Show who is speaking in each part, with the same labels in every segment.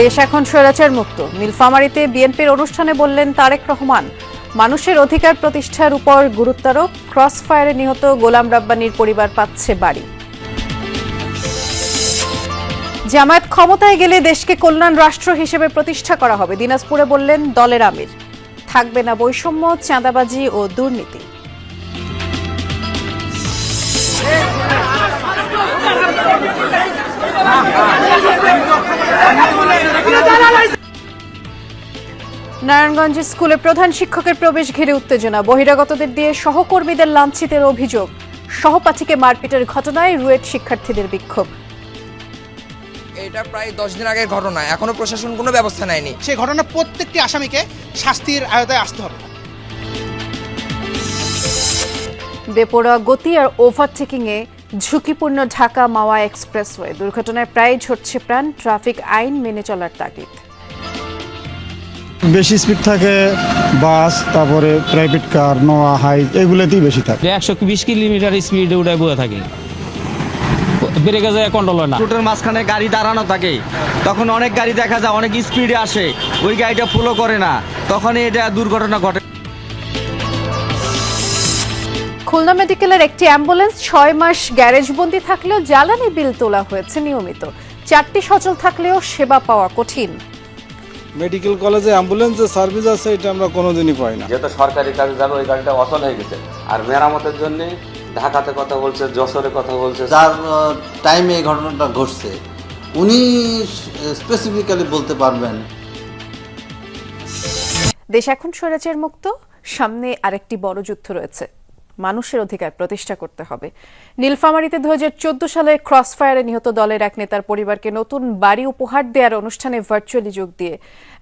Speaker 1: দেশ এখন স্বৈরাচার মুক্ত। নীলফামারীতে বিএনপির অনুষ্ঠানে বললেন তারেক রহমান, মানুষের অধিকার প্রতিষ্ঠার উপর গুরুত্বারোপ ক্রস ফায়ারে নিহত গোলাম রাব্বানির পরিবার পাচ্ছে বাড়ি। জামায়াত ক্ষমতায় গেলে দেশকে কল্যাণ রাষ্ট্র হিসেবে প্রতিষ্ঠা করা হবে, দিনাজপুরে বললেন দলের আমির। থাকবে না বৈষম্য, চাঁদাবাজি ও দুর্নীতি। নারায়ণগঞ্জ স্কুলে প্রধান শিক্ষকের প্রবেশ ঘিরে উত্তেজনা। বহিরাগতদের দিয়ে সহকর্মীদের লাঞ্ছিতের অভিযোগ। সহপাঠীকে মারপিটের ঘটনায় রুয়েট শিক্ষার্থীদের বিক্ষোভ।
Speaker 2: এটা প্রায় দশ দিন আগের ঘটনা। এখনও প্রশাসন কোনো ব্যবস্থা নেয়নি।
Speaker 3: সেই ঘটনা প্রত্যেকটি আসামিকে শাস্তির আয়তায় আসতে হবে।
Speaker 1: বেপরোয়া গতি আর ওভারটেকিং এ ঝুঁকিপূর্ণ ঢাকা মাওয়া এক্সপ্রেসওয়ে। দুর্ঘটনায় প্রায় ঝরছে প্রাণ ট্রাফিক আইন মেনে চলার তাগিদ।
Speaker 4: বেশি স্পিড থাকে বাস তারপরে প্রাইভেট কার নোয়া হাই এগুলোতেই বেশি থাকে।
Speaker 5: একশো বিশ কিলোমিটার স্পিডে উঠে বয়ে থাকে। ব্রেকে যায় কন্ট্রোল হয় না।
Speaker 6: রুটের মাঝখানে গাড়ি দাঁড়ানো থাকে। তখন অনেক গাড়ি দেখা যায় অনেক স্পিডে আসে। ওই গাড়িটা ফলো করে না। তখনই এটা দুর্ঘটনা ঘটে।
Speaker 1: খুলনা মেডিকেলের একটি অ্যাম্বুলেন্স ছয় মাস গ্যারেজ গ্যারেজবন্দি থাকলেও জ্বালানি বিল তোলা হয়েছে নিয়মিত। চারটি সচল থাকলেও সেবা পাওয়া কঠিন।
Speaker 7: মেডিকেল কলেজে অ্যাম্বুলেন্সের সার্ভিস আছে এটা আমরা কোনোদিনই পাই না।
Speaker 8: যেহেতু সরকারি কাজে যাবে ওই গাড়িটা অচল হয়ে গেছে। আর মেরামতের জন্য ঢাকাতে কথা বলছে যশোরে কথা বলছে।
Speaker 9: যার টাইমে এই ঘটনাটা ঘটছে উনি স্পেসিফিক্যালি বলতে পারবেন।
Speaker 1: দেশ এখন স্বৈরাচার মুক্ত সামনে আরেকটি বড় যুদ্ধ রয়েছে। মানুষের অধিকার প্রতিষ্ঠা করতে হবে। নীলফামারীতে দু হাজার চোদ্দ সালে ক্রসফায়ারে নিহত দলের এক নেতার পরিবারকে নতুন বাড়ি উপহার দেওয়ার অনুষ্ঠানে ভার্চুয়ালি যোগ দিয়ে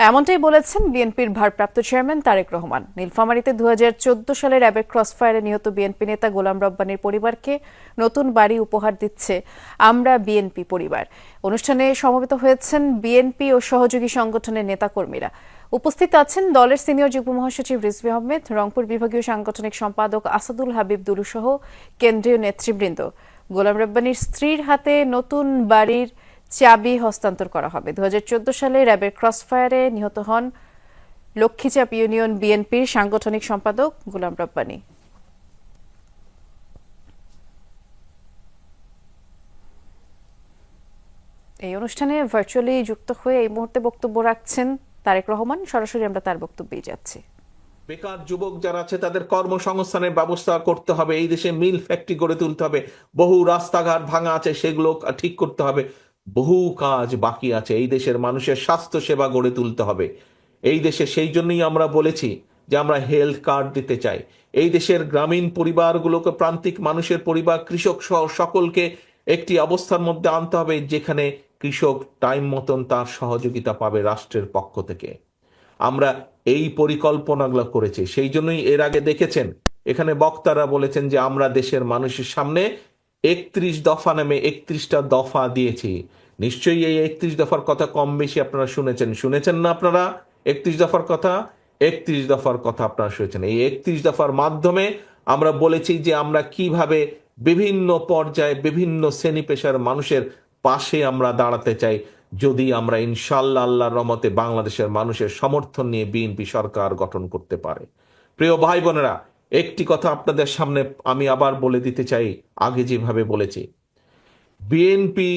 Speaker 1: এমনটাই বলেছেন বিএনপির ভারপ্রাপ্ত চেয়ারম্যান তারেক রহমান। নীলফামারীতে দু সালে র্যাবের ক্রস ফায়ারে নিহত বিএনপি নেতা গোলাম রব্বানির পরিবারকে নতুন বাড়ি উপহার দিচ্ছে আমরা বিএনপি পরিবার। অনুষ্ঠানে সমবেত হয়েছেন বিএনপি ও সহযোগী সংগঠনের নেতাকর্মীরা। উপস্থিত আছেন দলের সিনিয়র যুগ্ম মহাসচিব রিজভি আহমেদ, রংপুর বিভাগীয় সাংগঠনিক সম্পাদক আসাদুল হাবিব দুলু সহ কেন্দ্রীয় নেতৃবৃন্দ। গোলাম রব্বানির স্ত্রীর হাতে নতুন বাড়ির চাবি হস্তান্তর করা হবে। দু সালে র্যাবের ক্রসফায়ারে নিহত হন লক্ষ্মীচাপ ইউনিয়ন বিএনপির সাংগঠনিক সম্পাদক গোলাম রব্বানী। এই অনুষ্ঠানে ভার্চুয়ালি যুক্ত হয়ে এই মুহূর্তে বক্তব্য রাখছেন তারেক রহমান, সরাসরি আমরা তার বক্তব্যেই যাচ্ছি।
Speaker 10: বেকার যুবক যারা আছে, তাদের কর্মসংস্থানের ব্যবস্থা করতে হবে। এই দেশে মিল ফ্যাক্টরি গড়ে তুলতে হবে। বহু রাস্তাঘাট ভাঙা আছে, সেগুলো ঠিক করতে হবে। বহু কাজ বাকি আছে। এই দেশের মানুষের স্বাস্থ্য সেবা গড়ে তুলতে হবে। এই দেশে সেই জন্যই আমরা বলেছি যে আমরা হেলথ কার্ড দিতে চাই। এই দেশের গ্রামীণ পরিবারগুলোকে, প্রান্তিক মানুষের পরিবার, কৃষক সহ সকলকে একটি অবস্থার মধ্যে আনতে হবে যেখানে কৃষক টাইম মতন তার সহযোগিতা পাবে রাষ্ট্রের পক্ষ থেকে। আমরা এই পরিকল্পনাগুলো করেছি। সেই জন্যই এর আগে দেখেছেন, এখানে বক্তারা বলেছেন যে আমরা দেশের মানুষের সামনে একত্রিশ দফা নামে একত্রিশটা দফা দিয়েছি। নিশ্চয়ই এই একত্রিশ দফার কথা কম বেশি আপনারা শুনেছেন। শুনেছেন না আপনারা? একত্রিশ দফার কথা? একত্রিশ দফার কথা আপনারা শুনেছেন। এই একত্রিশ দফার মাধ্যমে আমরা বলেছি যে আমরা কীভাবে বিভিন্ন পর্যায়ে বিভিন্ন শ্রেণি পেশার মানুষের পাশে আমরা দাঁড়াতে চাই। যদি আমরা ইনশাল্লাহ আল্লাহর রহমতে বাংলাদেশের মানুষের সমর্থন নিয়ে বিএনপি সরকার গঠন করতে পারে। প্রিয় ভাই বোনেরা, একটি কথা আপনাদের সামনে আমি আবার বলে দিতে চাই, আগে যেভাবে বলেছি। বিএনপি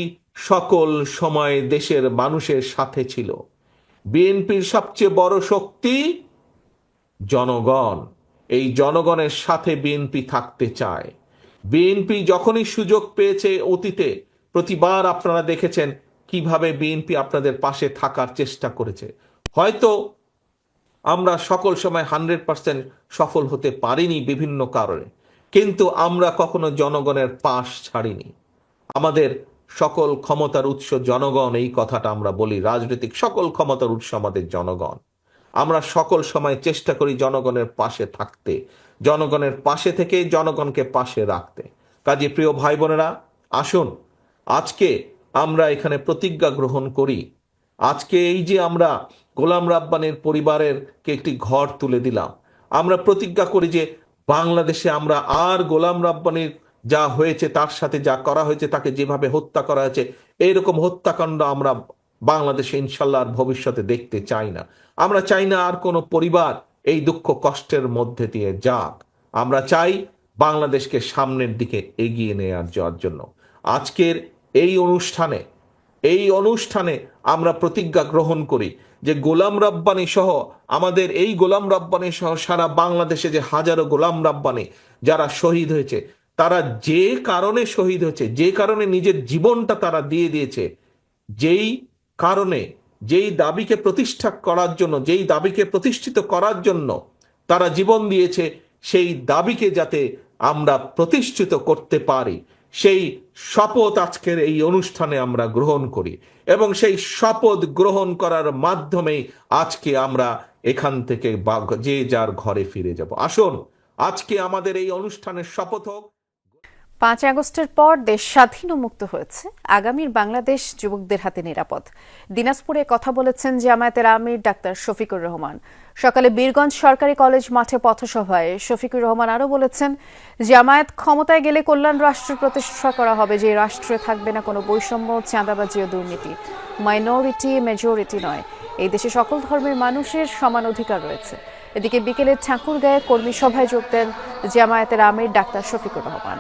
Speaker 10: সকল সময় দেশের মানুষের সাথে ছিল। বিএনপির সবচেয়ে বড় শক্তি জনগণ। এই জনগণের সাথে বিএনপি থাকতে চায়। বিএনপি যখনই সুযোগ পেয়েছে অতীতে প্রতিবার আপনারা দেখেছেন কীভাবে বিএনপি আপনাদের পাশে থাকার চেষ্টা করেছে। হয়তো আমরা সকল সময় হান্ড্রেড পার্সেন্ট সফল হতে পারিনি বিভিন্ন কারণে, কিন্তু আমরা কখনো জনগণের পাশ ছাড়িনি। আমাদের সকল ক্ষমতার উৎস জনগণ, এই কথাটা আমরা বলি, রাজনৈতিক সকল ক্ষমতার উৎস আমাদের জনগণ। আমরা সকল সময় চেষ্টা করি জনগণের পাশে থাকতে, জনগণের পাশে থেকে জনগণকে পাশে রাখতে। কাজে প্রিয় ভাই বোনেরা, আসুন আজকে আমরা এখানে প্রতিজ্ঞা গ্রহণ করি। আজকে এই যে আমরা গোলাম রাব্বানের পরিবারের কে একটি ঘর তুলে দিলাম, আমরা প্রতিজ্ঞা করি যে বাংলাদেশে আমরা আর গোলাম রাব্বানির যা হয়েছে, তার সাথে যা করা হয়েছে, তাকে যেভাবে হত্যা করা হয়েছে, এইরকম হত্যাকাণ্ড আমরা বাংলাদেশে ইনশাল্লাহ আর ভবিষ্যতে দেখতে চাই না। আমরা চাই না আর কোনো পরিবার এই দুঃখ কষ্টের মধ্যে দিয়ে যাক। আমরা চাই বাংলাদেশকে সামনের দিকে এগিয়ে নেওয়ার যাওয়ার জন্য। আজকের অনুষ্ঠানে, এই অনুষ্ঠানে আমরা প্রতিজ্ঞা গ্রহণ করি যে গোলাম রাব্বানি সহ আমাদের এই গোলাম রাব্বানি সহ সারা বাংলাদেশে যে হাজারো গোলাম রাব্বানি যারা শহীদ হয়েছে, তারা যে কারণে শহীদ হয়েছে, যে কারণে নিজের জীবনটা তারা দিয়ে দিয়েছে, যেই কারণে, যেই দাবিকে প্রতিষ্ঠা করার জন্য, যেই দাবিকে প্রতিষ্ঠিত করার জন্য তারা জীবন দিয়েছে, সেই দাবিকে যাতে আমরা প্রতিষ্ঠিত করতে পারি, সেই শপথ আজকের এই অনুষ্ঠানে আমরা গ্রহণ করি এবং সেই শপথ গ্রহণ করার মাধ্যমেই আজকে আমরা এখান থেকে যে যার ঘরে ফিরে যাব। আসুন, আজকে আমাদের এই অনুষ্ঠানের শপথ হোক।
Speaker 1: পাঁচ আগস্টের পর দেশ স্বাধীন মুক্ত হয়েছে। আগামীর বাংলাদেশ যুবকদের হাতে নিরাপদ। দিনাজপুরে কথা বলেছেন জামায়াতের আমির ডাক্তার শফিকুর রহমান। সকালে বীরগঞ্জ সরকারি কলেজ মাঠে পথসভায় শফিকুর রহমান আরও বলেছেন, জামায়াত ক্ষমতায় গেলে কল্যাণ রাষ্ট্র প্রতিষ্ঠা করা হবে, যে রাষ্ট্রে থাকবে না কোনো বৈষম্য, চাঁদাবাজি ও দুর্নীতি। মাইনরিটি, মেজরিটি নয়। এই দেশে সকল ধর্মের মানুষের সমান অধিকার রয়েছে। এদিকে বিকেলে ঠাকুরগাঁয়ে কর্মী সভায় যোগ দেন জামায়াতের আমির doctor Shafiqur Rahman.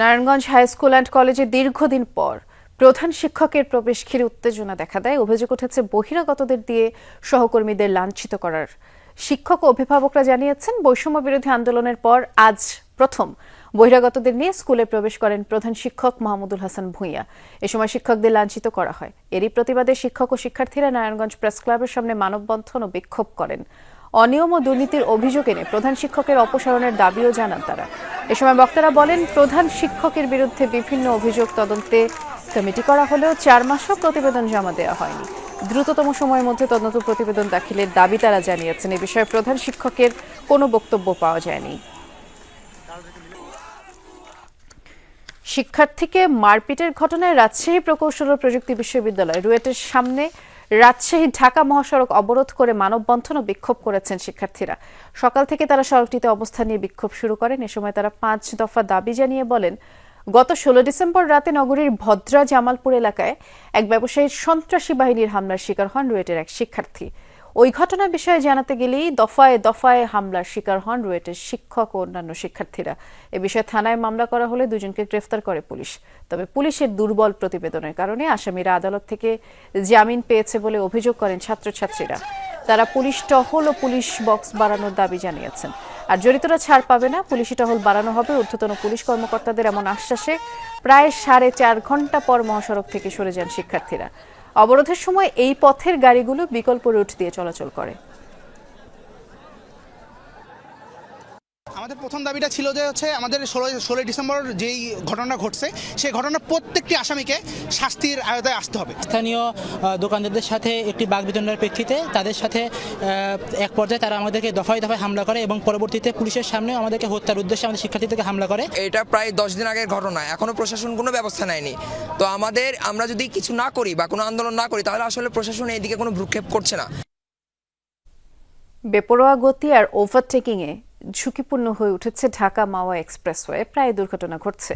Speaker 1: Narayanganj high school and কলেজে দীর্ঘদিন পর প্রধান শিক্ষকের প্রবেশ ঘিরে উত্তেজনা দেখা দেয়। অভিযোগ উঠেছে, বহিরাগতদের দিয়ে সহকর্মীদের লাঞ্ছিত করার। শিক্ষক অভিভাবকরা জানিয়েছেন, বৈষম্য বিরোধী আন্দোলনের পর আজ প্রথম বহিরাগতদের নিয়ে স্কুলে প্রবেশ করেন প্রধান শিক্ষক মাহমুদুল হাসান ভূঁইয়া। এ সময় শিক্ষকদের লাঞ্ছিত করা হয়। এরই প্রতিবাদে শিক্ষক ও শিক্ষার্থীরা নারায়ণগঞ্জ প্রেস ক্লাবের সামনে মানববন্ধন ও বিক্ষোভ করেন। অনিয়ম ও দুর্নীতির অভিযোগ এনে প্রধান শিক্ষকের অপসারণের দাবিও জানান তারা। এ সময় বক্তারা বলেন, প্রধান শিক্ষকের বিরুদ্ধে বিভিন্ন অভিযোগ তদন্তে কমিটি করা হলেও চার মাসও প্রতিবেদন জমা দেওয়া হয়নি। দ্রুততম সময়ের মধ্যে তদন্ত প্রতিবেদন দাখিলের দাবি তারা জানিয়েছেন। এ বিষয়ে প্রধান শিক্ষকের কোনো বক্তব্য পাওয়া যায়নি। শিক্ষার্থীকে মারপিটের ঘটনায় রাজশাহী প্রকৌশল ও প্রযুক্তি বিশ্ববিদ্যালয় রুয়েটের সামনে রাজশাহী ঢাকা মহাসড়ক অবরোধ করে মানববন্ধন ও বিক্ষোভ করেছেন শিক্ষার্থীরা। সকাল থেকে তারা সড়কটিতে অবস্থান নিয়ে বিক্ষোভ শুরু করেন। এ সময় তারা পাঁচ দফা দাবি জানিয়ে বলেন, গত ষোলো ডিসেম্বর রাতে নগরীর ভদ্রা জামালপুর এলাকায় এক ব্যবসায়ীর সন্ত্রাসী বাহিনীর হামলার শিকার হন রুয়েটের এক শিক্ষার্থী। ওই ঘটনার বিষয়ে জানাতে গেলেই দফায় দফায় হামলার শিকার হন রুয়েটের শিক্ষক ও অন্যান্য শিক্ষার্থীরা। এ বিষয়ে থানায় মামলা করা হলে দুজনকে গ্রেফতার করে পুলিশ। তবে পুলিশের দুর্বল প্রতিবেদনের কারণে আসামিরা আদালত থেকে জামিন পেয়েছে বলে অভিযোগ করেন ছাত্রছাত্রীরা। তারা পুলিশ টহল ও পুলিশ বক্স বাড়ানোর দাবি জানিয়েছেন। আর জড়িতরা ছাড় পাবে না, পুলিশি টহল বাড়ানো হবে ঊর্ধ্বতন পুলিশ কর্মকর্তাদের এমন আশ্বাসে। প্রায় সাড়ে চার ঘণ্টা পর মহাসড়ক থেকে সরে যান শিক্ষার্থীরা। অবরোধের সময় এই পথের গাড়িগুলো বিকল্প রুট দিয়ে চলাচল করে।
Speaker 3: আমাদের প্রথম দাবিটা ছিল যে হচ্ছে আমাদের ষোলো ষোলোই ডিসেম্বর যেই ঘটনা ঘটছে সেই ঘটনার প্রত্যেকটি আসামিকে শাস্তির আয়তায় আসতে হবে।
Speaker 11: স্থানীয় দোকানদারদের সাথে একটি বাঘ বিতণ্ডার প্রেক্ষিতে তাদের সাথে এক পর্যায়ে তারা আমাদেরকে দফায় দফায় হামলা করে এবং পরবর্তীতে পুলিশের সামনে আমাদেরকে হত্যার উদ্দেশ্যে আমাদের শিক্ষার্থীদেরকে হামলা করে।
Speaker 2: এটা প্রায় দশ দিন আগের ঘটনা এখনও প্রশাসন কোনো ব্যবস্থা নেয়নি। তো আমাদের আমরা যদি কিছু না করি বা কোনো আন্দোলন না করি তাহলে আসলে প্রশাসন এইদিকে কোনো ভ্রুক্ষেপ করছে না।
Speaker 1: বেপরোয়া গতি আর ওভারটেকিংয়ে ঝুঁকিপূর্ণ হয়ে উঠেছে ঢাকা মাওয়া এক্সপ্রেসওয়ে। প্রায় দুর্ঘটনা ঘটছে।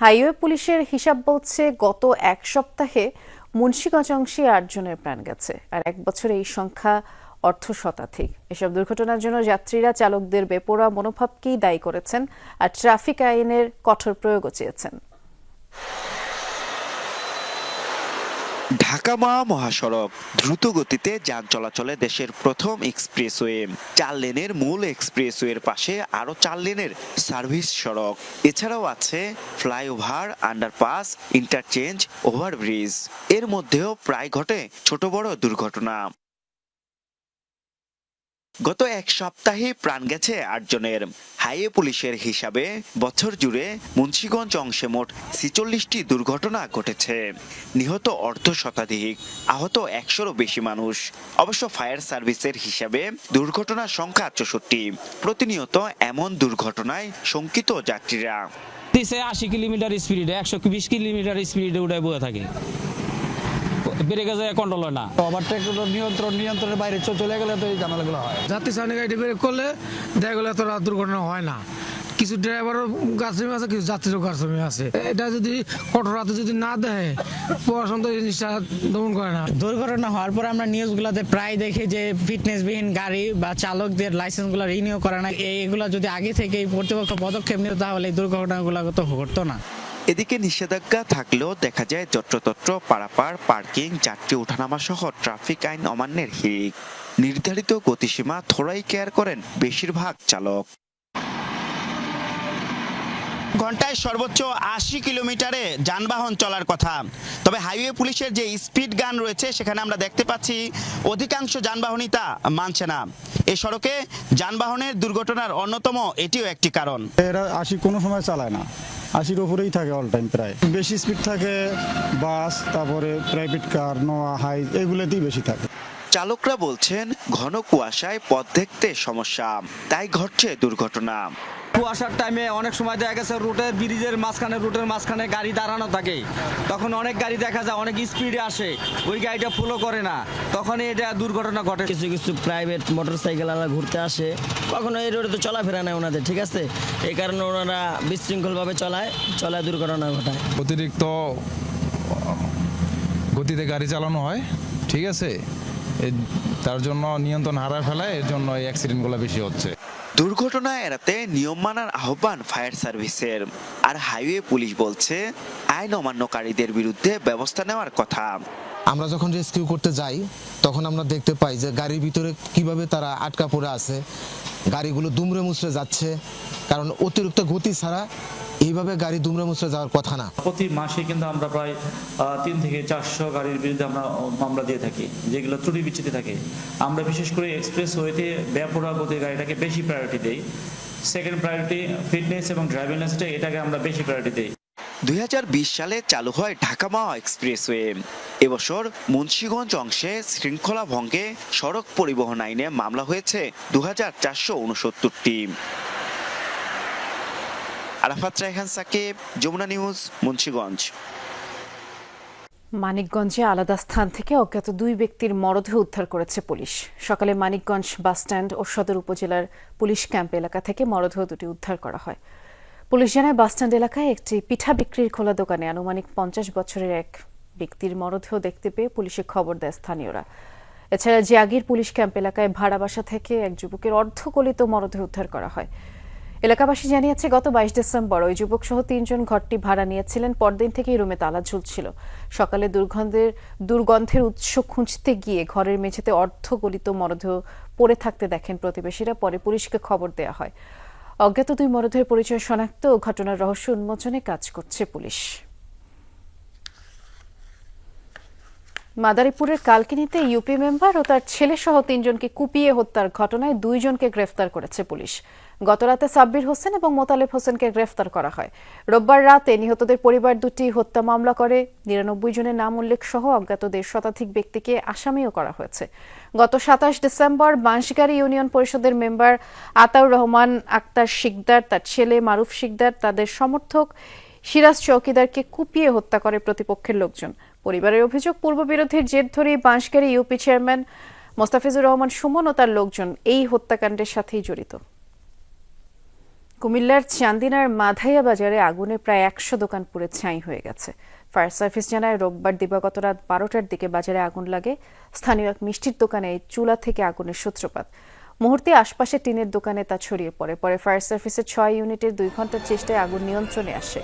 Speaker 1: হাইওয়ে পুলিশের হিসাব বলছে, গত এক সপ্তাহে মুন্সিগঞ্জ অংশে আটজনের প্রাণ গেছে আর এক বছরে এই সংখ্যা অর্ধ শতাধিক এসব দুর্ঘটনার জন্য যাত্রীরা চালকদের বেপরোয়া মনোভাবকেই দায়ী করেছেন আর ট্রাফিক আইনের কঠোর প্রয়োগও চেয়েছেন।
Speaker 12: ঢাকা মা মহাসড়ক দ্রুত গতিতে যান চলাচলে দেশের প্রথম এক্সপ্রেসওয়ে। চার লেনের মূল এক্সপ্রেসওয়ের পাশে আরও চার লেনের সার্ভিস সড়ক। এছাড়াও আছে ফ্লাইওভার, আন্ডারপাস, ইন্টারচেঞ্জ, ওভারব্রিজ। এর মধ্যেও প্রায় ঘটে ছোট বড় দুর্ঘটনা। গত এক সপ্তাহে প্রাণ গেছে আটজনের। হাইওয়ে পুলিশের হিসাবে বছর জুড়ে মুন্সিগঞ্জ অংশে মোট ছিচল্লিশটি দুর্ঘটনা ঘটেছে। নিহত অর্ধ শতাধিক, আহত একশোরও বেশি মানুষ। অবশ্য ফায়ার সার্ভিসের হিসাবে দুর্ঘটনার সংখ্যা চৌষট্টি। প্রতিনিয়ত এমন দুর্ঘটনায় শঙ্কিত যাত্রীরা।
Speaker 5: দিছে আশি কিলোমিটার স্পিডে একশো বিশ কিলোমিটার স্পিডে উঠে বয়ে থাকে। ব্রেকে যায় কন্ট্রোল হয় না।
Speaker 7: ওভারটেক নিয়ন্ত্রণ নিয়ন্ত্রণের বাইরে চলে গেলে তো এই ঝামেলাগুলো হয়।
Speaker 13: যাত্রী সামনে গাড়ি ব্রেক করলে দেখা গেলে এত রাত দুর্ঘটনা হয় না। কিছু ড্রাইভারও গাছমি আছে কিছু যাত্রীরও গাছমি আছে। এটা যদি কঠোর যদি না দেয় প্রশাসন তো এই জিনিসটা দমন করে না।
Speaker 11: দুর্ঘটনা হওয়ার পর আমরা নিউজগুলোতে প্রায় দেখি যে ফিটনেসবিহীন গাড়ি বা চালকদের লাইসেন্সগুলো রিনিউ করে না। এইগুলো যদি আগে থেকে কর্তৃপক্ষ পদক্ষেপ নিত তাহলে এই দুর্ঘটনাগুলো তো ঘটতো না।
Speaker 12: এদিকে নিষেধাজ্ঞা থাকলেও দেখা যায় যত্রতত্র পারাপার পার্কিং যাত্রী ওঠানামা সহ ট্রাফিক আইন অমান্যের হিড়িক। নির্ধারিত গতিসীমা থোড়াই কেয়ার করেন বেশিরভাগ চালক।
Speaker 14: ঘন্টায় সর্বোচ্চ আশি কিলোমিটারে যানবাহন চলার কথা। তবে হাইওয়ে পুলিশের যে স্পিড গান রয়েছে সেখানে আমরা দেখতে পাচ্ছি অধিকাংশ যানবাহনই তা মানছে না। এ সড়কে যানবাহনের দুর্ঘটনার অন্যতম এটিও একটি কারণ।
Speaker 4: এরা আশি কোনো সময় চালায় না। আশির ওপরেই থাকে অল টাইম প্রায়। বেশি স্পিড থাকে বাস তারপরে প্রাইভেট কার নোয়া হাই এগুলোতেই বেশি থাকে।
Speaker 12: চালকরা বলছেন, ঘন কুয়াশায় পথ দেখতে সমস্যা, তাই ঘটছে দুর্ঘটনা।
Speaker 6: কুয়াশার টাইমে অনেক সময় দেখা গেছে রুটের ব্রিজের মাঝখানে রুটের মাঝখানে গাড়ি দাঁড়ানো থাকে। তখন অনেক গাড়ি দেখা যায় অনেক স্পিডে আসে। ওই গাড়িটা ফলো করে না। তখন এটা দুর্ঘটনা ঘটে।
Speaker 11: কিছু কিছু প্রাইভেট মোটর সাইকেল ঘুরতে আসে। কখনো এই রোডে তো চলাফেরা নেয় ওনাদের ঠিক আছে? এই কারণে ওনারা বিশৃঙ্খলভাবে চলায় চলায় দুর্ঘটনা ঘটায়।
Speaker 7: অতিরিক্ত গতিতে গাড়ি চালানো হয় ঠিক আছে? তার জন্য নিয়ন্ত্রণ হারায় ফেলায় এর জন্য এই অ্যাক্সিডেন্টগুলো বেশি হচ্ছে।
Speaker 12: দুর্ঘটনা এড়াতে নিয়ম মানার আহ্বান ফায়ার সার্ভিসের। আর হাইওয়ে পুলিশ বলছে আইন অমান্যকারীদের বিরুদ্ধে ব্যবস্থা নেওয়ার কথা।
Speaker 13: আমরা যখন রেস্কিউ করতে যাই তখন আমরা দেখতে পাই যে গাড়ির ভিতরে কীভাবে তারা আটকা পড়ে আছে। গাড়িগুলো দুমড়ে মুচড়ে যাচ্ছে। কারণ অতিরিক্ত গতি ছাড়া এইভাবে গাড়ি দুমড়ে মুচড়ে যাওয়ার কথা না।
Speaker 5: প্রতি মাসে কিন্তু আমরা প্রায় তিন থেকে চারশো গাড়ির বিরুদ্ধে আমরা মামলা দিয়ে থাকি যেগুলো ত্রুটি বিচ্ছিতি থাকে। আমরা বিশেষ করে এক্সপ্রেস ওয়েতে ব্যাপরা গতির গাড়িটাকে বেশি প্রায়োরিটি দেই। সেকেন্ড প্রায়োরিটি ফিটনেস এবং ড্রাইভিং লাইসেন্সটা এটাকে আমরা বেশি প্রায়োরিটি দিই।
Speaker 12: দুই হাজার বিশ সালে চালু হয় ঢাকা মাওয়া এক্সপ্রেসওয়ে। এবছর মুন্সীগঞ্জ অংশে শৃঙ্খলা ভঙ্গে সড়ক পরিবহন আইনে মামলা হয়েছে দু হাজার চারশো উনসত্তরটি। আরাফাত, রায়হান, সাকিব, যমুনা নিউজ, মুন্সিগঞ্জ।
Speaker 1: মানিকগঞ্জে আলাদা স্থান থেকে অজ্ঞাত দুই ব্যক্তির মরদেহ উদ্ধার করেছে পুলিশ। সকালে মানিকগঞ্জ বাসস্ট্যান্ড ও সদর উপজেলার পুলিশ ক্যাম্প এলাকা থেকে মরদেহ দুটি উদ্ধার করা হয়। পুলিশ জানায় বাসস্ট্যান্ড এলাকায় একটি পিঠা বিক্রির খোলা দোকানে আনুমানিক পঞ্চাশ বছরের এক ব্যক্তির মরদেহ দেখতে পেয়ে পুলিশে খবর দেয় স্থানীয়রা। এছাড়া জিয়াগির পুলিশ ক্যাম্প এলাকায় ভাড়া বাসা থেকে এক যুবকের অর্ধকলিত মরদেহ উদ্ধার করা হয়। এলাকাবাসী জানিয়েছে, গত বাইশ ডিসেম্বর ওই যুবক সহ তিনজন ঘরটি ভাড়া নিয়েছিলেন। পরদিন থেকেই রুমে তালা ঝুলছিল। সকালে দুর্গন্ধের দুর্গন্ধের উৎস খুঁজতে গিয়ে ঘরের মেঝেতে অর্ধগলিত মরদেহ পড়ে থাকতে দেখেন প্রতিবেশীরা। পরে পুলিশকে খবর দেয়া হয়। অজ্ঞাত দুই মরদেহের পরিচয় শনাক্ত ও ঘটনার রহস্য উন্মোচনে কাজ করছে পুলিশ। মাদারীপুরের কালকিনিতে ইউপি মেম্বার ও তার ছেলে সহ তিনজনকে কুপিয়ে হত্যার ঘটনায় দুইজনকে গ্রেফতার করেছে পুলিশ। গতরাতে সাব্বির হোসেন এবং মোতালেব হোসেনকে গ্রেফতার করা হয়। রোববার রাতে নিহতদের পরিবার দুটি হত্যা মামলা করে। নিরানব্বই জনের নাম উল্লেখ সহ অজ্ঞাতদের শতাধিক ব্যক্তিকে আসামিও করা হয়েছে। গত সাতাশ ডিসেম্বর বাঁশগাড়ি ইউনিয়ন পরিষদের মেম্বার আতাউর রহমান আক্তার শিকদার, তার ছেলে মারুফ শিকদার, তাদের সমর্থক সিরাজ চৌকিদারকে কুপিয়ে হত্যা করে প্রতিপক্ষের লোকজন। পরিবারের অভিযোগ পূর্ব পূর্ববিরোধের জের ধরে বাঁশগাড়ি ইউপি চেয়ারম্যান মোস্তাফিজুর রহমান সুমন ও তার লোকজন এই হত্যাকাণ্ডের সাথেই জড়িত। কুমিল্লার চান্দিনার মাধাইয়া বাজারে আগুনে প্রায় একশো দোকান পুড়ে ছাই হয়ে গেছে। ফায়ার সার্ভিস জানায়, রোববার দিবাগত রাত বারোটার দিকে বাজারে আগুন লাগে। স্থানীয় এক মিষ্টির দোকানে চুলা থেকে আগুনের সূত্রপাত। মুহূর্তে আশপাশে টিনের দোকানে তা ছড়িয়ে পড়ে। পরে ফায়ার সার্ভিসের ছয় ইউনিটের দুই ঘণ্টার চেষ্টায় আগুন নিয়ন্ত্রণে আসে।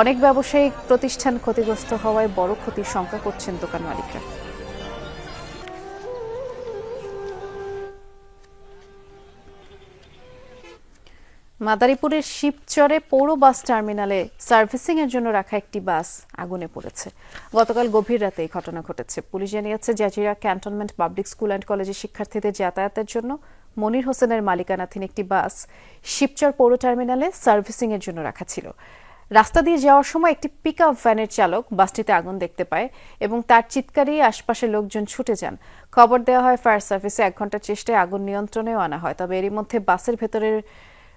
Speaker 1: অনেক ব্যবসায়িক প্রতিষ্ঠান ক্ষতিগ্রস্ত হওয়ায় বড় ক্ষতির শঙ্কা করছেন দোকান মালিকরা। মাদারীপুরের শিবচরে পৌর বাস টার্মিনালে সার্ভিসিং এর জন্য রাখা একটি বাস আগুনে পড়েছে। গতকাল গভীর রাতে এই ঘটনা ঘটেছে। পুলিশ জানিয়েছে, Jajira cantonment public school and কলেজের শিক্ষার্থীদের যাতায়াতের জন্য মনির হোসেনের মালিকানাধীন একটি বাস শিবচর পৌর টার্মিনালে সার্ভিসিং এর জন্য রাখা ছিল। রাস্তা দিয়ে যাওয়ার সময় একটি পিক আপ ভ্যানের চালক বাসটিতে আগুন দেখতে পায় এবং তার চিৎকারে আশপাশের লোকজন ছুটে যান। খবর দেওয়া হয়, ফায়ার সার্ভিসে এক ঘণ্টার চেষ্টায় আগুন নিয়ন্ত্রণেও আনা হয়। তবে এরই মধ্যে বাসের ভেতরের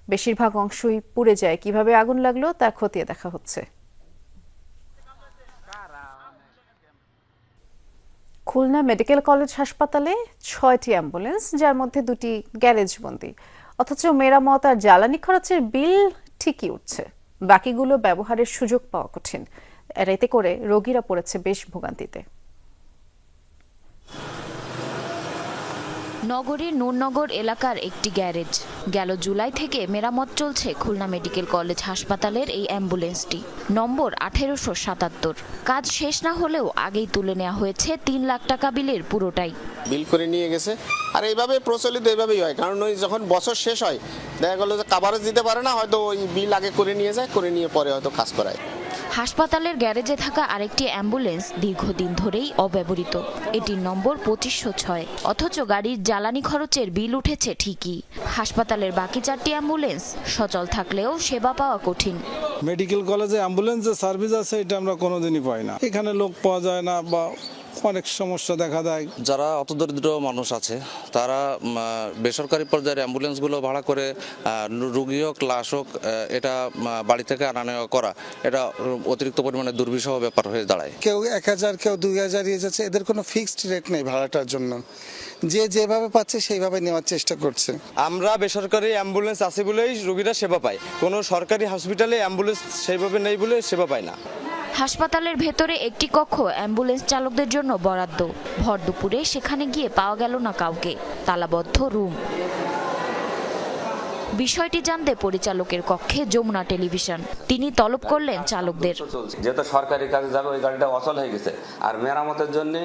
Speaker 1: বেশিরভাগ অংশই পুড়ে যায়। কীভাবে আগুন লাগল তা খতিয়ে দেখা হচ্ছে। খুলনা মেডিকেল কলেজ হাসপাতালে ছয়টি অ্যাম্বুলেন্স, যার মধ্যে দুটি গ্যারেজ বন্দি অথচ মেরামত আর জ্বালানি খরচের বিল ঠিকই উঠছে। বাকিগুলো ব্যবহারের সুযোগ পাওয়া কঠিন। এতে করে রোগীরা পড়েছে বেশ ভোগান্তিতে।
Speaker 15: নগরীর নূরনগর এলাকার একটি গ্যারেজ। গেল জুলাই থেকে মেরামত চলছে খুলনা মেডিকেল কলেজ হাসপাতালের এই অ্যাম্বুলেন্সটি। নম্বর আঠেরোশো সাতাত্তর। কাজ শেষ না হলেও আগেই তুলে নেওয়া হয়েছে তিন লাখ টাকা বিলের পুরোটাই।
Speaker 16: বিল করে নিয়ে গেছে। আর এইভাবে প্রচলিত এইভাবেই হয়। কারণ ওই যখন বছর শেষ হয়, দেখা গেলো যে কাভারেজ দিতে পারে না, হয়তো ওই বিল আগে করে নিয়ে যায়, করে নিয়ে পরে হয়তো কাজ করায়।
Speaker 15: হাসপাতালের গ্যারেজে থাকা আরেকটি অ্যাম্বুলেন্স দীর্ঘদিন ধরেই অব্যবহৃত। এটির নম্বর পঁচিশশো ছয়। অথচ গাড়ির জ্বালানি খরচের বিল উঠেছে ঠিকই। হাসপাতালের বাকি চারটি অ্যাম্বুলেন্স সচল থাকলেও সেবা পাওয়া কঠিন।
Speaker 4: মেডিকেল কলেজে অ্যাম্বুলেন্স যে সার্ভিস আছে, এটা আমরা কোনোদিনই পাই না। এখানে লোক পাওয়া যায় না বা অনেক সমস্যা দেখা দেয়।
Speaker 8: যারা অত অতদরিদ্র মানুষ আছে তারা বেসরকারি পর্যায়ের অ্যাম্বুলেন্সগুলো ভাড়া করে রুগী হোক লাশ হোক এটা বাড়ি থেকে আনা নেওয়া করা এটা অতিরিক্ত পরিমাণে দুর্বিষহ ব্যাপার হয়ে দাঁড়ায়।
Speaker 3: কেউ এক হাজার কেউ দুই হাজার ইয়ে যাচ্ছে এদের কোনো ফিক্সড রেট নেই ভাড়াটার জন্য। যে যেভাবে পাচ্ছে সেইভাবে নেওয়ার চেষ্টা করছে।
Speaker 6: আমরা বেসরকারি অ্যাম্বুলেন্স আছে বলেই রোগীরা সেবা পায়। কোনো সরকারি হসপিটালে অ্যাম্বুলেন্স সেইভাবে নেই বলে সেবা পায় না।
Speaker 15: হাসপাতালের ভেতরে একটি কক্ষ, অ্যাম্বুলেন্স চালকদের জন্য বরাদ্দ। ভর দুপুরে সেখানে গিয়ে পাওয়া গেল না কাউকে। তালাবদ্ধ রুম। বিষয়টি জানতে পরিচালকের কক্ষে যমুনা টেলিভিশন। তিনি তলব করলেন চালকদের।
Speaker 8: যেহেতু সরকারি কাজে যাবে, ওই গাড়িটা অচল হয়ে গেছে। আর মেরামতের জন্য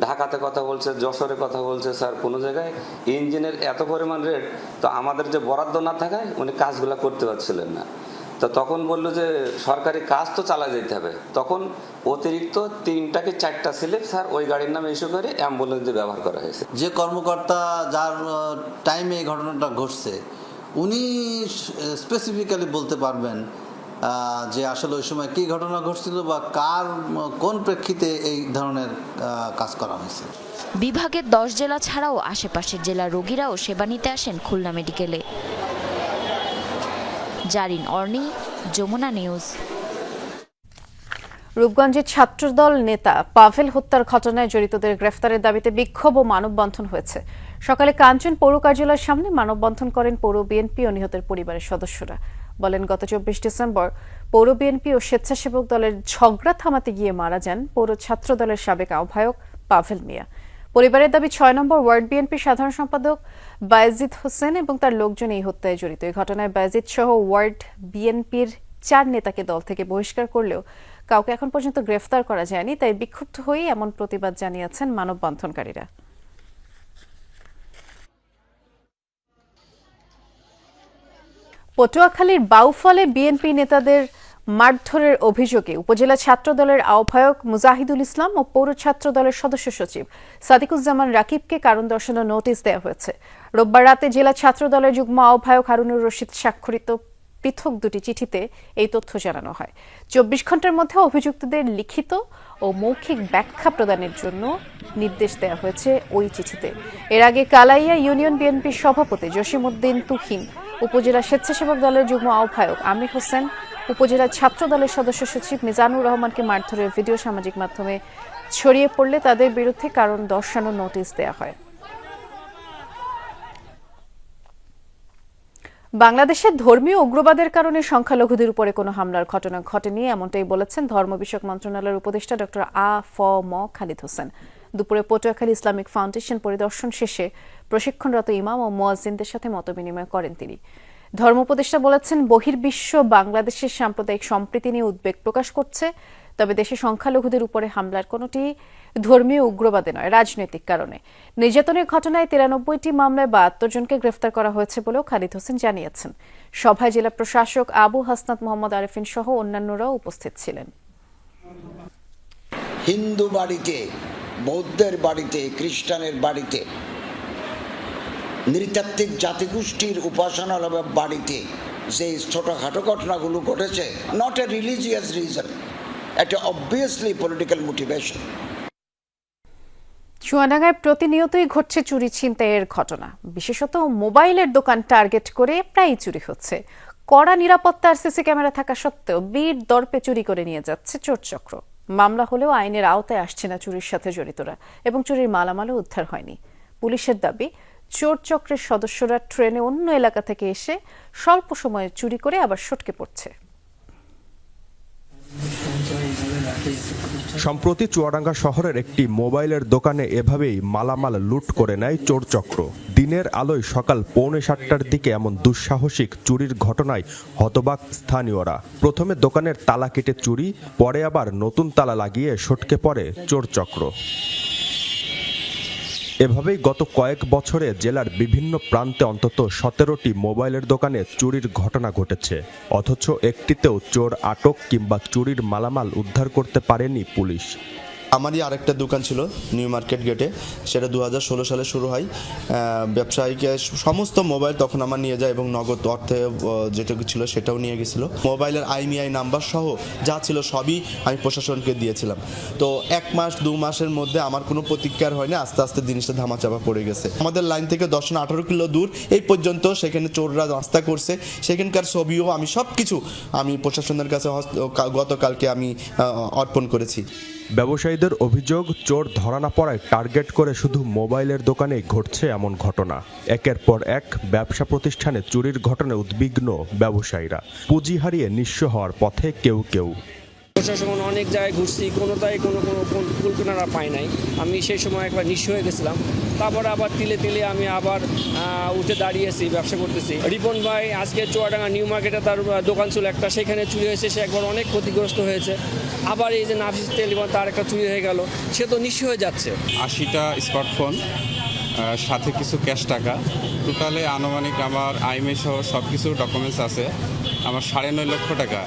Speaker 8: ঢাকাতে কথা বলছে, যশোরে কথা বলছে, স্যার, কোনো জায়গায় ইঞ্জিনের এত পরিমাণ রেট, তো আমাদের যে বরাদ্দ না থাকায় উনি কাজগুলো করতে পারছিলেন না। তো তখন বলল যে সরকারি কাজ তো চালা যেতে হবে। তখন অতিরিক্ত তিনটা কি চারটা স্লিপ স্যার ওই গাড়ির নামে ইস্যু করে অ্যাম্বুলেন্স দিয়ে ব্যবহার করা হয়েছে।
Speaker 9: যে কর্মকর্তা যার টাইমে এই ঘটনাটা ঘটছে উনি স্পেসিফিক্যালি বলতে পারবেন যে আসলে ওই সময় কী ঘটনা ঘটছিল বা কার কোন প্রেক্ষিতে এই ধরনের কাজ করা হয়েছে।
Speaker 15: বিভাগের দশ জেলা ছাড়াও আশেপাশের জেলার রোগীরাও সেবা নিতে আসেন খুলনা মেডিকেলে। জারিন অর্নি, যমুনা নিউজ।
Speaker 1: রূপগঞ্জের ছাত্রদল নেতা পাভেল হত্যার ঘটনায় জড়িতদের গ্রেফতারের দাবিতে বিক্ষোভ ও মানববন্ধন হয়েছে। সকালে কাঞ্চন পৌর কার্যালয়ের সামনে মানববন্ধন করেন পৌর বিএনপি ও নিহতের পরিবারের সদস্যরা। বলেন, গত চব্বিশ ডিসেম্বর পৌর বিএনপি ও স্বেচ্ছাসেবক দলের ঝগড়া থামাতে গিয়ে মারা যান পৌর ছাত্র দলের সাবেক আহ্বায়ক পাভেল মিয়া। পরিবারের দাবি, ছয় নম্বর ওয়ার্ড বিএনপির সাধারণ সম্পাদক বায়েজিদ হোসেন এবং তার লোকজন এই হত্যায় জড়িত। এই ঘটনায় বায়েজিদ সহ ওয়ার্ড বিএনপির চার নেতাকে দল থেকে বহিষ্কার করলেও কাউকে এখন পর্যন্ত গ্রেফতার করা যায়নি, তাই বিক্ষুব্ধ হয়ে এমন প্রতিবাদ জানিয়েছেন মানববন্ধনকারীরা। পটুয়াখালীর বাউফলে বিএনপি নেতাদের মারধরের অভিযোগে উপজেলা ছাত্র দলের আহ্বায়ক মুজাহিদুল ইসলাম ও পৌর ছাত্র দলের সদস্য সচিব সাদিকুজ্জামান রাকিবকে কারণ দর্শানোর নোটিশ দেওয়া হয়েছে। রোববার রাতে জেলা ছাত্র দলের যুগ্ম আহ্বায়ক হারুনুর রশিদ স্বাক্ষরিত পৃথক দুটি চিঠিতে এই তথ্য জানানো হয়। চব্বিশ ঘণ্টার মধ্যে অভিযুক্তদের লিখিত ও মৌখিক ব্যাখ্যা প্রদানের জন্য নির্দেশ দেওয়া হয়েছে ওই চিঠিতে। এর আগে কালাইয়া ইউনিয়ন বিএনপির সভাপতি জসিমউদ্দিন তুহিন, উপজেলা স্বেচ্ছাসেবক দলের যুগ্ম আহ্বায়ক আমির হোসেন উপজেলা ছাত্র দলের সদস্য সচিব মিজানুর রহমানকে মারধরের ভিডিও সামাজিক মাধ্যমে ছড়িয়ে পড়লে তাদের বিরুদ্ধে কারণ দর্শানোর নোটিশ দেওয়া হয়। বাংলাদেশের ধর্মীয় উগ্রবাদের কারণে সংখ্যালঘুদের উপরে কোনো হামলার ঘটনা ঘটেনি, এমনটাই বলেছেন ধর্ম বিষয়ক মন্ত্রণালয়ের উপদেষ্টা ডক্টর আ ফ ম খালিদ হোসেন। দুপুরে পটুয়াখালী ইসলামিক ফাউন্ডেশন পরিদর্শন শেষে প্রশিক্ষণরত ইমাম ও মোয়াজ্জিনদের সাথে মতবিনিময় করেন তিনি। ধর্ম উপদেষ্টা বলেছেন, বহির্বিশ্ব বাংলাদেশের সাম্প্রদায়িক সম্প্রীতি নিয়ে উদ্বেগ প্রকাশ করছে, তবে দেশে সংখ্যালঘুদের উপরে হামলার কোনোটি ধর্মীয় উগ্রবাদে নয়, রাজনৈতিক কারণে। নির্যাতনের ঘটনায় তিরানব্বইটি মামলায় বাহাত্তর জনকে গ্রেফতার করা হয়েছে বলেও খালিদ হোসেন জানিয়েছেন। সভায় জেলা প্রশাসক আবু হাসনাত মোহাম্মদ আরেফিন সহ অন্যান্যরাও উপস্থিত ছিলেন।
Speaker 17: হিন্দু বাড়িতে, বৌদ্ধের বাড়িতে, খ্রিস্টানের বাড়িতে নৃতাত্ত্বিক জাতিগোষ্ঠীর উপাসনালয় বাড়িতে যে ছোটোখাটো ঘটনাগুলো ঘটেছে নট এ রিলিজিয়াস রিজন একটা অবভিয়াসলি পলিটিক্যাল মোটিভেশন
Speaker 1: চুয়াডাঙ্গায় প্রতিনিয়তই ঘটছে চুরি ছিনতাইয়ের ঘটনা। বিশেষত মোবাইলের দোকান টার্গেট করে প্রায়ই চুরি হচ্ছে। কড়া নিরাপত্তার সিসি ক্যামেরা থাকা সত্ত্বেও বীর দর্পে চুরি করে নিয়ে যাচ্ছে চোরচক্র মামলা হলেও আইনের আওতায় আসছে না চুরির সাথে জড়িতরা, এবং চুরির মালামালও উদ্ধার হয়নি। পুলিশের দাবি চোর চক্রের সদস্যরা ট্রেনে অন্য এলাকা থেকে এসে স্বল্প সময়ে চুরি করে আবার সটকে পড়ছে।
Speaker 18: সম্প্রতি চুয়াডাঙ্গা শহরের একটি মোবাইলের দোকানে এভাবেই মালামাল লুট করে নেয় চোরচক্র দিনের আলোয় সকাল পৌনে সাতটার দিকে এমন দুঃসাহসিক চুরির ঘটনায় হতবাক স্থানীয়রা। প্রথমে দোকানের তালা কেটে চুরি, পরে আবার নতুন তালা লাগিয়ে সটকে পড়ে চোরচক্র এভাবেই গত কয়েক বছরে জেলার বিভিন্ন প্রান্তে অন্তত সতেরোটি মোবাইলের দোকানে চুরির ঘটনা ঘটেছে। অথচ একটিতেও চোর আটক কিংবা চুরির মালামাল উদ্ধার করতে পারেনি পুলিশ।
Speaker 19: আমারই আরেকটা দোকান ছিল নিউ মার্কেট গেটে সেটা দু হাজার ষোলো সালে শুরু হয়। ব্যবসায়ীকে সমস্ত মোবাইল তখন আমার নিয়ে যায় এবং নগদ অর্থে যেটুকু ছিল সেটাও নিয়ে গেছিল। মোবাইলের আইমিআই নাম্বার সহ যা ছিল সবই আমি প্রশাসনকে দিয়েছিলাম। তো এক মাস, দু মাসের মধ্যে আমার কোনো প্রতিকার হয়নি, আস্তে আস্তে জিনিসটা ধামাচাপা পড়ে গেছে। আমাদের লাইন থেকে দশ না আঠারো কিলো দূর, এই পর্যন্ত সেখানে চোররা রাস্তা করছে। সেখানকার ছবিও আমি সব কিছু আমি প্রশাসনের কাছে গতকালকে আমি অর্পণ করেছি।
Speaker 18: ব্যবসায়ীদের অভিযোগ, চোর ধরা না পড়ায় টার্গেট করে শুধু মোবাইলের দোকানে ঘটছে এমন ঘটনা। একের পর এক ব্যবসা প্রতিষ্ঠানে চুরির ঘটনায় উদ্বিগ্ন ব্যবসায়ীরা। পুঁজি হারিয়ে নিঃস্ব হওয়ার পথে কেউ কেউ।
Speaker 20: প্রশাসন অনেক জায়গায় ঘুরছি কোনোটাই কোনো কোনো কুলকিনারা পাই নাই। আমি সেই সময় একবার নিঃস্ব হয়ে গেছিলাম। তারপরে আবার তিলে তিলে আমি আবার উঠে দাঁড়িয়েছি, ব্যবসা করতেছি। রিপন ভাই আজকে চুয়াডাঙ্গা নিউ মার্কেটে তার দোকান ছিল একটা, সেখানে চুরি হয়েছে, সে একবার অনেক ক্ষতিগ্রস্ত হয়েছে। আবার এই যে নাফিস টেলিফোন তার একটা চুরি হয়ে গেল, সে তো নিঃস্ব হয়ে যাচ্ছে।
Speaker 21: আশিটা স্মার্টফোন সাথে কিছু ক্যাশ টাকা। টোটালে আনুমানিক আমার আইমে সহ সব কিছু ডকুমেন্টস আছে। আমার সাড়ে নয় লক্ষ টাকা।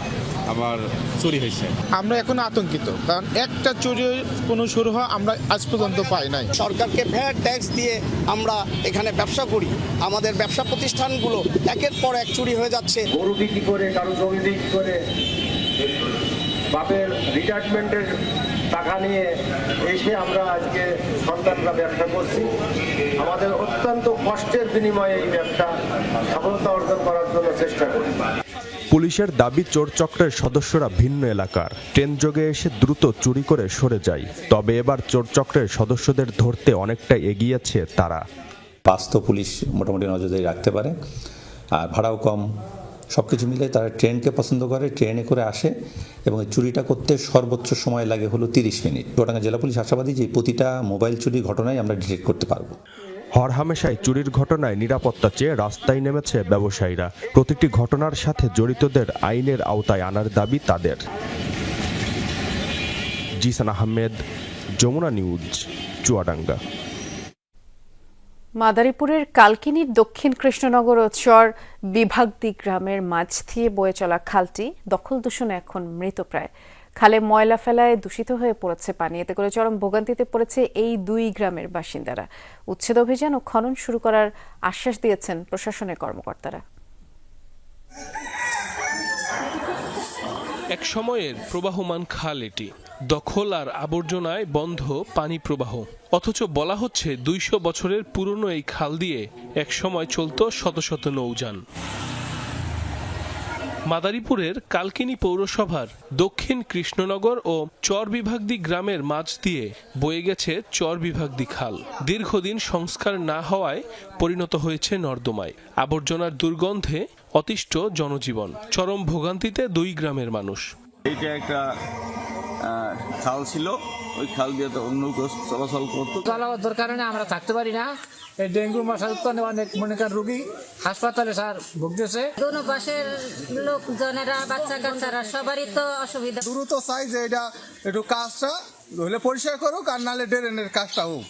Speaker 21: আমার চুরি হয়েছে।
Speaker 22: আমরা এখন আতঙ্কিত কারণ একটা চুরি কোনো শুরু হয় আমরা আজ পর্যন্ত পাই নাই।
Speaker 23: সরকারকে ভ্যাট ট্যাক্স দিয়ে আমরা এখানে ব্যবসা করি। আমাদের ব্যবসা প্রতিষ্ঠানগুলো একের পর এক চুরি হয়ে যাচ্ছে।
Speaker 24: গরু বিক্রি করে কারও জমি বিক্রি করে বাপের রিটায়ারমেন্টের টাকা নিয়ে এসে আমরা আজকে সন্তানরা ব্যবসা করছি। আমাদের অত্যন্ত কষ্টের বিনিময়ে এই ব্যবসা সফলতা অর্জন করার জন্য চেষ্টা করি।
Speaker 18: পুলিশের দাবি, চোর চক্রের সদস্যরা ভিন্ন এলাকার। ট্রেন যোগে এসে দ্রুত চুরি করে সরে যায়। তবে এবার চোর চক্রের সদস্যদের ধরতে অনেকটা এগিয়েছে তারা।
Speaker 25: বাস্তব পুলিশ মোটামুটি নজরদারি রাখতে পারে। আর ভাড়াও কম। সব কিছু মিলে তারা ট্রেনকে পছন্দ করে, ট্রেনে করে আসে এবং চুরিটা করতে সর্বোচ্চ সময় লাগে হলো তিরিশ মিনিট। চুয়াডাঙ্গা জেলা পুলিশ আশাবাদী যে প্রতিটা মোবাইল চুরি ঘটনায় আমরা ডিটেক্ট করতে পারব।
Speaker 18: হরহামেশাই চুরির ঘটনায় নিরাপত্তা চেয়ে রাস্তায় নেমেছে ব্যবসায়ীরা। প্রতিটি ঘটনার সাথে জড়িতদের আইনের আওতায় আনার দাবি তাদের। জিসান আহমেদ, যমুনা নিউজ, চুয়াডাঙ্গা।
Speaker 1: মাদারীপুরের কালকিনির দক্ষিণ কৃষ্ণনগর ও চর বিভাগদি গ্রামের মাঝ দিয়ে বয়ে চলা খালটি দখল দূষণে এখন মৃতপ্রায় খালে ময়লা ফেলায় দূষিত হয়ে পড়েছে পানি। এতে করে চরম ভোগান্তিতে পড়েছে এই দুই গ্রামের বাসিন্দারা। উচ্ছেদ অভিযান ও খনন শুরু করার আশ্বাস দিয়েছেন প্রশাসনের কর্মকর্তারা।
Speaker 26: এক সময়ের প্রবাহমান খাল এটি। দখল আর আবর্জনায় বন্ধ পানি প্রবাহ। অথচ বলা হচ্ছে দুইশো বছরের পুরনো এই খাল দিয়ে এক সময় চলত শত শত নৌযান। মাদারীপুরের কালকিনি পৌরসভার দক্ষিণ কৃষ্ণনগর ও চর বিভাগদি গ্রামের মাঝ দিয়ে বয়ে গেছে চর বিভাগদি খাল। দীর্ঘদিন সংস্কার না হওয়ায় পরিণত হয়েছে নর্দমায়। আবর্জনার দুর্গন্ধে অতিষ্ঠ জনজীবন। চরম ভোগান্তিতে দুই গ্রামের মানুষ।
Speaker 27: এইটা একটা খাল ছিল। ওই খাল দিয়ে তো অন্য চলাচল করতো।
Speaker 11: জলাবদ্ধর কারণে আমরা থাকতে পারি না। এই ডেঙ্গু মশা উৎপন্ন অনেক মনে করেন রুগী হাসপাতালে স্যার ভুগতেছে।
Speaker 28: দোনো পাশের লোকজনেরা বাচ্চা কাচ্চারা সবারই তো অসুবিধা।
Speaker 22: দ্রুত চাই যে এটা একটু কাজটা হলে পরিষ্কার করুক আর নাহলে ড্রেনের কাজটা হোক।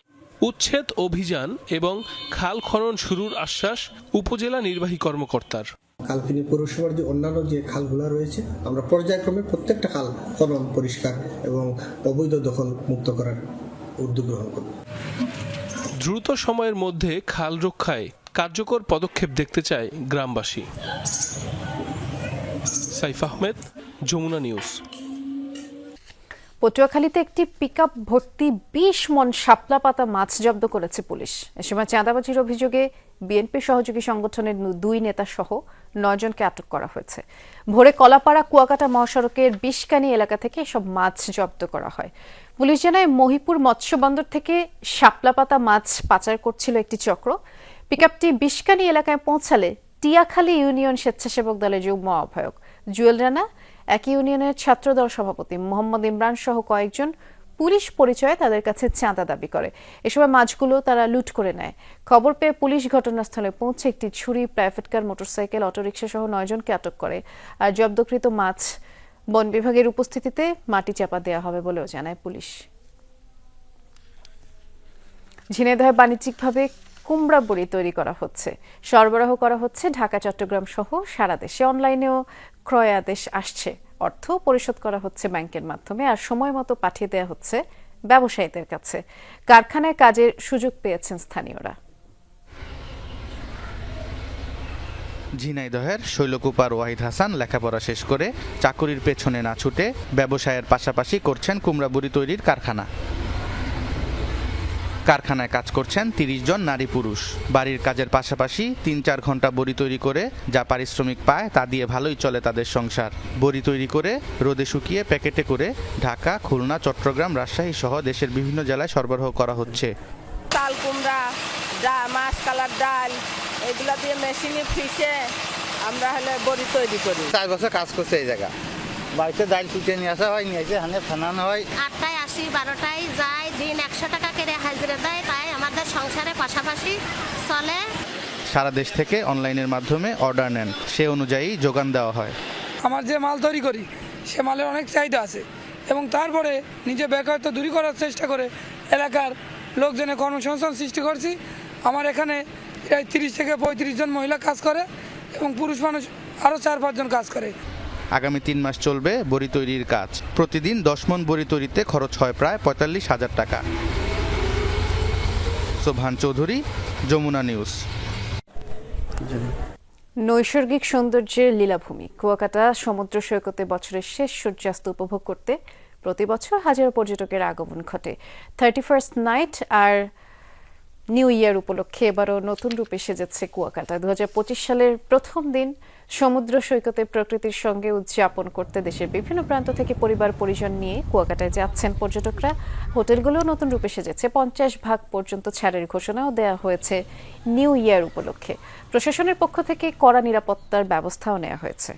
Speaker 26: উচ্ছেদ অভিযান এবং খাল খনন শুরুর আশ্বাস উপজেলা নির্বাহী কর্মকর্তার।
Speaker 29: কালকিনি পৌরসভার যে অন্যান্য যে খালগুলো রয়েছে আমরা পর্যায়ক্রমে প্রত্যেকটা খাল খনন পরিষ্কার এবং অবৈধ দখল মুক্ত করার উদ্যোগ গ্রহণ করব।
Speaker 26: দ্রুত সময়ের মধ্যে খাল রক্ষায় কার্যকর পদক্ষেপ দেখতে চায় গ্রামবাসী। সাইফ আহমেদ, যমুনা নিউজ।
Speaker 1: পটুয়াখালীতে একটি পিকআপ ভর্তি বিশ মন শাপলা পাতা মাছ জব্দ করেছে পুলিশ। এ সময় চাঁদাবাজির অভিযোগে বিএনপি সহযোগী সংগঠনের দুই নেতা সহ নয়জনকে আটক করা হয়েছে। ভোরে কলাপাড়া, কুয়াকাটা মহাসড়কের বিষকানি এলাকা থেকে এসব মাছ জব্দ করা হয়। পুলিশ জানায়, মহিপুর মৎস্য বন্দর থেকে শাপলা পাতা মাছ পাচার করছিল একটি চক্র। পিকআপটি বিষকানি এলাকায় পৌঁছালে টিয়াখালী ইউনিয়ন স্বেচ্ছাসেবক দলের যুগ্ম আহ্বায়ক জুয়েল রানা, একই ইউনিয়নের ছাত্রদল সভাপতি মোহাম্মদ ইমরান সহ কয়েকজন পুলিশ পরিচয়ে তাদের কাছে চাঁদা দাবি করে। এ সময় মাছগুলো তারা লুট করে নেয়। খবর পেয়ে পুলিশ ঘটনাস্থলে পৌঁছে একটি ছুরি প্রাইভেট কার মোটরসাইকেল অটোরিকশা সহ নয়জনকে আটক করে। আর জব্দকৃত মাছ বন বিভাগের উপস্থিতিতে মাটি চাপা দেওয়া হবে বলেও জানায় পুলিশ। ঝিনাইদহে বাণিজ্যিকভাবে কুমড়া বড়ি তৈরি করা হচ্ছে। সরবরাহ করা হচ্ছে ঢাকা, চট্টগ্রাম সহ সারা দেশে। অনলাইনেও ক্রয় আদেশ আসছে। অর্থ পরিশোধ করা হচ্ছে ব্যাংকের মাধ্যমে আর সময় মতো পাঠিয়ে দেওয়া হচ্ছে ব্যবসায়ীদের কাছে। কারখানায় কাজের সুযোগ পেয়েছেন স্থানীয়রা।
Speaker 30: ঝিনাইদহের শৈলকুপার ওয়াহিদ হাসান লেখাপড়া শেষ করে চাকরির পেছনে না ছুটে ব্যবসায়ের পাশাপাশি করছেন কুমড়াবুড়ি তৈরির কারখানা। কারখানায় কাজ করছেন তিরিশ জন নারী পুরুষ। বাড়ির কাজের পাশাপাশি তিন চার ঘণ্টা বড়ি তৈরি করে যা পারিশ্রমিক পায় তা দিয়ে ভালোই চলে তাদের সংসার। বড়ি তৈরি করে রোদে শুকিয়ে প্যাকেটে করে ঢাকা খুলনা চট্টগ্রাম রাজশাহী সহ দেশের বিভিন্ন জেলায় সরবরাহ করা হচ্ছে।
Speaker 31: তাল কুমড়া ডাল মাছ কালার ডাল এগুলা দিয়ে মেশিনে ফিসে আমরা হলে বড়ি তৈরি করি।
Speaker 32: চার বছর কাজ করছে এই জায়গা। বাড়িতে ডাল কুটে নিয়ে আসা হয় নিয়ে এসে হানে ফানানো হয়।
Speaker 33: আটটায় আসি বারোটায় যায় একশো টাকা করে হাজিরা দেয় তাই আমাদের সংসারের পাশাপাশি চলে।
Speaker 30: সারা দেশ থেকে অনলাইনের মাধ্যমে অর্ডার নেন সে অনুযায়ী যোগান দেওয়া হয়।
Speaker 34: আমার যে মাল তৈরি করি সে মালের অনেক চাহিদা আছে এবং তারপরে নিজে বেকারত্ব দূরী করার চেষ্টা করে এলাকার লোকজনের কর্মসংস্থান সৃষ্টি করছি। আমার এখানে প্রায় তিরিশ থেকে পঁয়ত্রিশ জন মহিলা কাজ করে এবং পুরুষ মানুষ আরও চার পাঁচজন কাজ করে।
Speaker 30: আগামী তিন মাস চলবে বড়ি তৈরির কাজ। প্রতিদিন দশ মন বড়ি তৈরিতে খরচ হয় প্রায় পঁয়তাল্লিশ হাজার টাকা। সোভান চৌধুরী, যমুনা নিউজ।
Speaker 1: নৈসর্গিক সৌন্দর্যের লীলাভূমি। কুয়াকাটা সমুদ্র সৈকতে বছরের শেষ সূর্যাস্ত উপভোগ করতে প্রতি বছর হাজারো পর্যটকের আগমন ঘটে। থার্টি ফার্স্ট নাইট আর নিউ ইয়ার উপলক্ষে এবারও নতুন রূপে সেজেছে কুয়াকাটা। দু হাজার পঁচিশ সালের প্রথম দিন সমুদ্র সৈকতে প্রকৃতির সঙ্গে উদযাপন করতে দেশের বিভিন্ন প্রান্ত থেকে পরিবার পরিজন নিয়ে কুয়াকাটায় যাচ্ছেন পর্যটকরা। হোটেলগুলো নতুন রূপে সেজেছে। পঞ্চাশ ভাগ পর্যন্ত ছাড়ের ঘোষণাও দেওয়া হয়েছে নিউ ইয়ার উপলক্ষে। প্রশাসনের পক্ষ থেকে কড়া নিরাপত্তার ব্যবস্থাও নেওয়া হয়েছে।